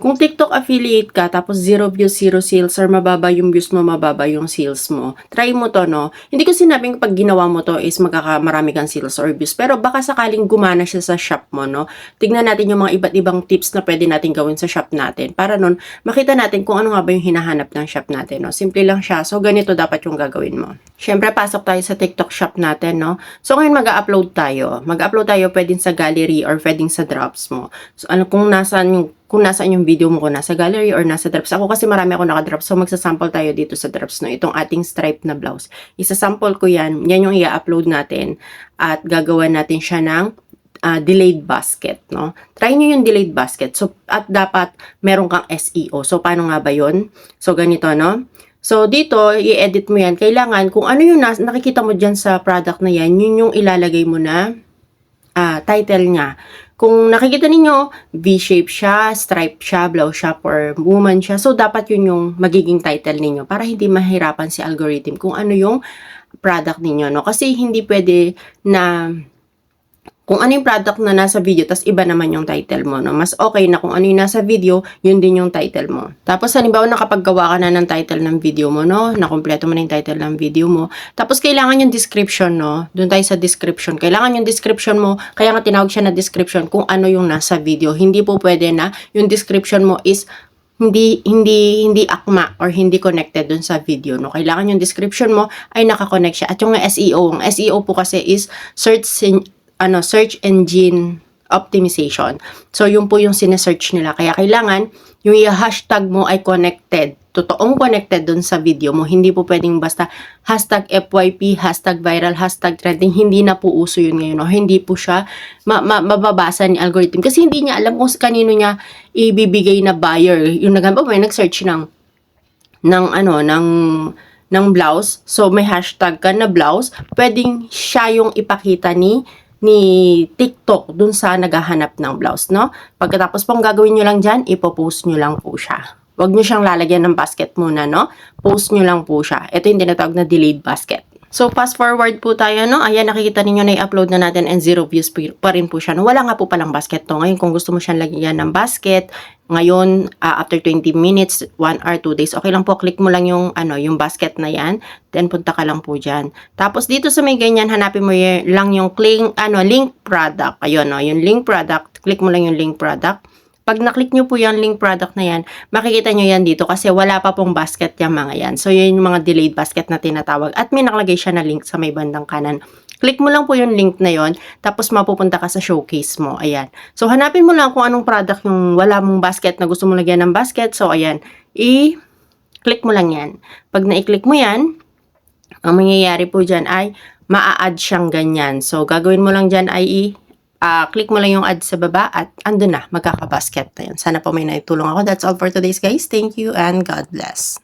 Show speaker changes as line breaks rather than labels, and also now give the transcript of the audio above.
Kung TikTok affiliate ka, tapos zero views, zero sales, or mababa yung views mo, mababa yung sales mo, try mo to, no? Hindi ko sinabing pag ginawa mo to is magkakamarami kang sales or views, pero baka sakaling gumana siya sa shop mo, no? Tignan natin yung mga iba't ibang tips na pwede natin gawin sa shop natin. Para nun, makita natin kung ano nga ba yung hinahanap ng shop natin, no? Simple lang siya. So, ganito dapat yung gagawin mo. Siyempre, pasok tayo sa TikTok shop natin, no? So, ngayon mag-upload tayo. Mag-upload tayo pwedeng sa gallery or pwedeng sa drops mo. So, ano, kung nasaan yung kung nasaan yung video mo, kung nasa gallery or nasa drops. Ako kasi marami ako nakadrops, so magsasample tayo dito sa drops, no? Itong ating stripe na blouse. Isasample ko yan, yan yung i-upload natin at gagawa natin siya ng ah, delayed basket, no? Try nyo yung delayed basket. So, at dapat meron kang SEO. So, paano nga ba yun? So, ganito, no? So, dito, i-edit mo yan. Kailangan, kung ano yung nakikita mo dyan sa product na yan, yun yung ilalagay mo na ah, title niya. Kung nakikita ninyo, V-shape siya, stripe siya, blouse siya, or woman siya. So, dapat yun yung magiging title ninyo para hindi mahirapan si algorithm kung ano yung product ninyo, no? Kasi hindi pwede na kung ano yung product na nasa video, tas iba naman yung title mo, no? Mas okay na kung ano yung nasa video, yun din yung title mo. Tapos, halimbawa, nakapaggawa ka na ng title ng video mo, no? Nakompleto mo na yung title ng video mo. Tapos, kailangan yung description, no? Doon tayo sa description. Kailangan yung description mo, kaya nga tinawag siya na description kung ano yung nasa video. Hindi po pwede na yung description mo is hindi hindi hindi akma or hindi connected dun sa video no kailangan yung description mo ay nakakonect siya at yung SEO ang SEO po kasi is search ano search engine optimization. So yun po yung sinesearch nila. Kaya kailangan yung i-hashtag mo ay connected. Totoong connected dun sa video mo. Hindi po pwedeng basta hashtag FYP hashtag viral hashtag trending. Hindi na po uso yun ngayon no? hindi po siya ma- ma- mababasa ni algorithm. Kasi hindi niya alam kung kanino niya ibibigay na buyer. Yung nagamba may nag-search ng ng ano ng ng blouse. So may hashtag ka na blouse. Pwedeng siya yung ipakita ni ni TikTok dun sa naghahanap ng blouse no pagkatapos pong gagawin nyo lang dyan ipopost nyo lang po siya Huwag nyo siyang lalagyan ng basket muna, no? Post nyo lang po siya. Ito yung tinatawag na delayed basket. So, fast forward po tayo, no? Ayan, nakikita ninyo na i-upload na natin and zero views pa rin po siya. No? Wala nga po palang basket to. Ngayon, kung gusto mo siyang lagyan ng basket, ngayon, ah, after 20 minutes, 1 hour, 2 days, okay lang po, click mo lang yung, ano, yung basket na yan. Then, punta ka lang po dyan. Tapos, dito sa may ganyan, hanapin mo lang yung link, ano, link product. Ayun, no? Yung link product. Click mo lang yung link product. Pag naklik nyo po yung link product na yan, makikita nyo yan dito kasi wala pa pong basket yung mga yan. So, yun yung mga delayed basket na tinatawag. At may nakalagay siya na link sa may bandang kanan. Click mo lang po yung link na yon tapos mapupunta ka sa showcase mo. Ayan. So, hanapin mo lang kung anong product yung wala mong basket na gusto mo lagyan ng basket. So, ayan. I-click mo lang yan. Pag na-click mo yan, ang mangyayari po dyan ay maa-add siyang ganyan. So, gagawin mo lang dyan ay i- ah, click mo lang yung add sa baba at andun na, magkakabasket na yun. Sana po may naitulong ako. That's all for today's guys. Thank you and God bless.